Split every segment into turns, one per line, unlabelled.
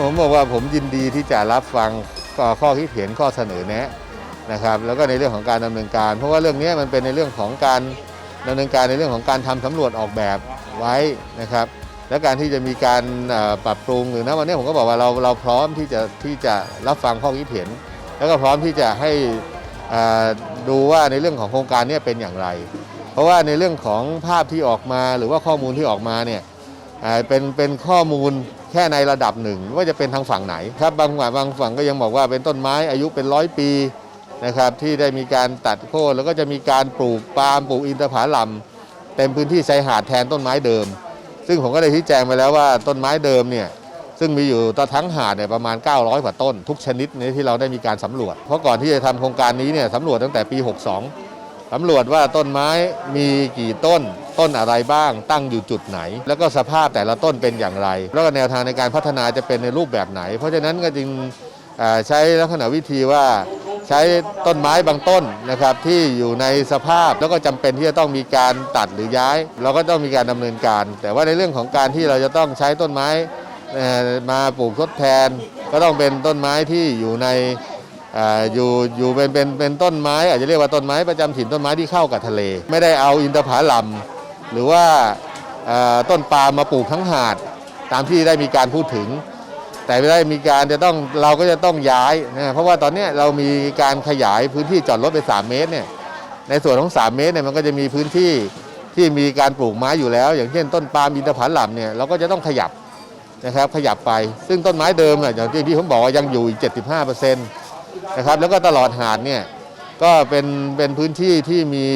ผมบอกว่าผมยินดีที่จะรับฟังข้อคิดเห็นข้อเสนอแนะนะครับ แล้วก็ในเรื่องของการดำเนินการ เพราะว่าเรื่องนี้มันเป็นในเรื่องของการดำเนินการในเรื่องของการทำสำรวจออกแบบไว้นะครับ และการที่จะมีการปรับปรุงหรือนะวันนี้ผมก็บอกว่าเราเราพร้อมที่จะที่จะรับฟังข้อคิดเห็น แล้วก็พร้อมที่จะให้ดูว่าในเรื่องของโครงการนี้เป็นอย่างไร เพราะว่าในเรื่องของภาพที่ออกมาหรือว่าข้อมูลที่ออกมาเนี่ยเป็นเป็นข้อมูล แค่ในระดับหนึ่งว่าจะเป็นทางฝั่งไหนครับบางฝั่งบางฝั่งก็ยังบอกว่าเป็นต้นไม้อายุเป็นร้อยปีนะครับที่ได้มีการตัดโค่นแล้วก็จะมีการปลูกปาล์มปลูกอินทผลัมเต็มพื้นที่ชายหาดแทนต้นไม้เดิม ซึ่งผมก็ได้ชี้แจงไปแล้วว่าต้นไม้เดิมเนี่ยซึ่งมีอยู่ต่อทั้งหาดเนี่ยประมาณ 900 กว่าต้น ทุกชนิดในที่เราได้มีการสำรวจ เพราะก่อนที่จะทำโครงการนี้เนี่ยสำรวจตั้งแต่ปี 62 สำรวจว่าต้นไม้มีกี่ต้น ต้นอะไรบ้าง ตั้งอยู่จุดไหน แล้วก็สภาพแต่ละต้นเป็นอย่างไร แล้วก็แนวทางในการพัฒนาจะเป็นในรูปแบบไหน เพราะฉะนั้นก็จึงใช้ลักษณะวิธีว่าใช้ต้นไม้บางต้นนะครับที่อยู่ในสภาพแล้วก็จำเป็นที่จะต้องมีการตัดหรือย้าย เราก็ต้องมีการดำเนินการ แต่ว่าในเรื่องของการที่เราจะต้องใช้ต้นไม้มาปลูกทดแทน ก็ต้องเป็นต้นไม้ที่อยู่ใน อยู่อยู่เป็นเป็นเป็นต้นไม้ อาจจะเรียกว่าต้นไม้ประจำถิ่นต้นไม้ที่เข้ากับทะเล ไม่ได้เอาอินทผลัมหรือว่าต้นปาล์มมาปลูกทั้งหาด ตามที่ได้มีการพูดถึง แต่ไม่ได้มีการจะต้องเราก็จะต้องย้ายนะเพราะว่าตอนนี้เรามีการขยายพื้นที่จอดรถไป 3 เมตรเนี่ยในส่วนของ 3 เมตรเนี่ยมันก็จะมีพื้นที่ที่มีการปลูกไม้อยู่แล้ว อย่างเช่นต้นปาล์มอินทผลัมเนี่ยเราก็จะต้องขยับนะครับขยับไป ซึ่งต้นไม้เดิมอะอย่างที่พี่ผมบอกว่ายังอยู่อีก 75%เนะครับ แล้วก็ตลอดหาดเนี่ยก็เป็นเป็นพื้นที่ที่มี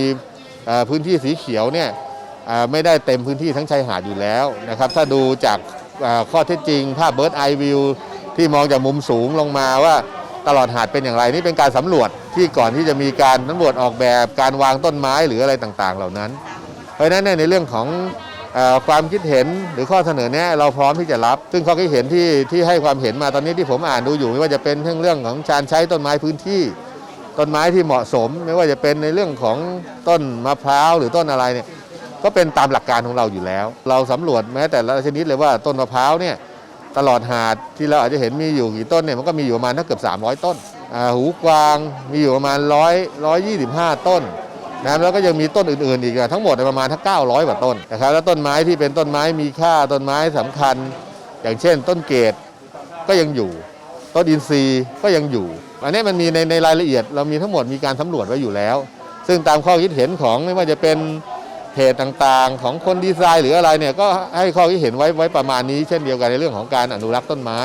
พื้นที่สีเขียวเนี่ยไม่ได้เต็มพื้นที่ทั้งชายหาดอยู่แล้วนะครับ ถ้าดูจากข้อเท็จจริง ภาพเบิร์ดไอวิวที่มองจากมุมสูงลงมาว่าตลอดหาดเป็นอย่างไรนี่เป็นการสำรวจที่ก่อนที่จะมีการสำรวจออกแบบการวางต้นไม้หรืออะไรต่างๆ เหล่านั้น เพราะฉะนั้นในเรื่องของ ความคิดเห็นหรือข้อเสนอแนะเราพร้อมที่จะรับ ซึ่งข้อคิดเห็นที่ที่ให้ความเห็นมาตอนนี้ที่ผมอ่านดูอยู่ ไม่ว่าจะเป็นเรื่องเรื่องของการใช้ต้นไม้พื้นที่ ต้นไม้ที่เหมาะสม ไม่ว่าจะเป็นในเรื่องของต้นมะพร้าวหรือต้นอะไรเนี่ยก็เป็นตามหลักการของเราอยู่แล้ว เราสำรวจแม้แต่ละชนิดเลยว่าต้นมะพร้าวเนี่ยตลอดหาดที่เราอาจจะเห็นมีอยู่กี่ต้นเนี่ยมันก็มีอยู่ประมาณถ้าเกือบ300 ต้นหูกวางมีอยู่ประมาณ100 125 ต้น นะแล้วก็ยังมีต้นอื่นๆอีกทั้งหมดประมาณทั้ง900กว่าต้นนะครับแล้วต้นไม้ที่เป็นต้นไม้มีค่าต้นไม้สำคัญ อย่างเช่น ต้นเกตก็ยังอยู่ ต้นอินทรีย์ก็ยังอยู่ อันนี้มันมีในในรายละเอียด เรามีทั้งหมดมีการสำรวจไว้อยู่แล้ว ซึ่งตามข้อคิดเห็นของไม่ว่าจะเป็นเพจต่างๆ ของคนดีไซน์หรืออะไรเนี่ยก็ให้ข้อคิดเห็นไว้ไว้ประมาณนี้ เช่นเดียวกันในเรื่องของการอนุรักษ์ต้นไม้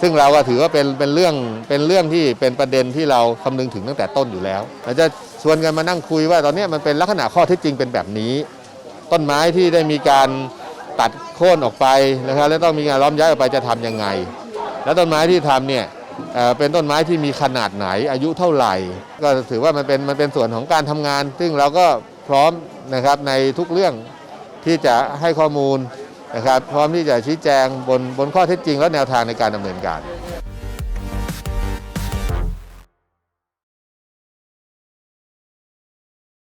ซึ่งเราก็ถือว่าเป็นเป็นเรื่องเป็นเรื่องที่เป็นประเด็นที่เราคำนึงถึงตั้งแต่ต้นอยู่แล้วเราจะ ชวนกันมานั่งคุยว่าตอนนี้มันเป็นลักษณะข้อเท็จจริงเป็นแบบนี้ ต้นไม้ที่ได้มีการตัดโค่นออกไปนะครับแล้วต้องมีการล้อมย้ายออกไปจะทำยังไง แล้วต้นไม้ที่ทำเนี่ยเอ่อเป็นต้นไม้ที่มีขนาดไหนอายุเท่าไหร่ ก็ถือว่ามันเป็นมันเป็นส่วนของการทำงาน ซึ่งเราก็พร้อมนะครับในทุกเรื่องที่จะให้ข้อมูลนะครับพร้อมที่จะชี้แจงบนบนข้อเท็จจริงและแนวทางในการดำเนินการ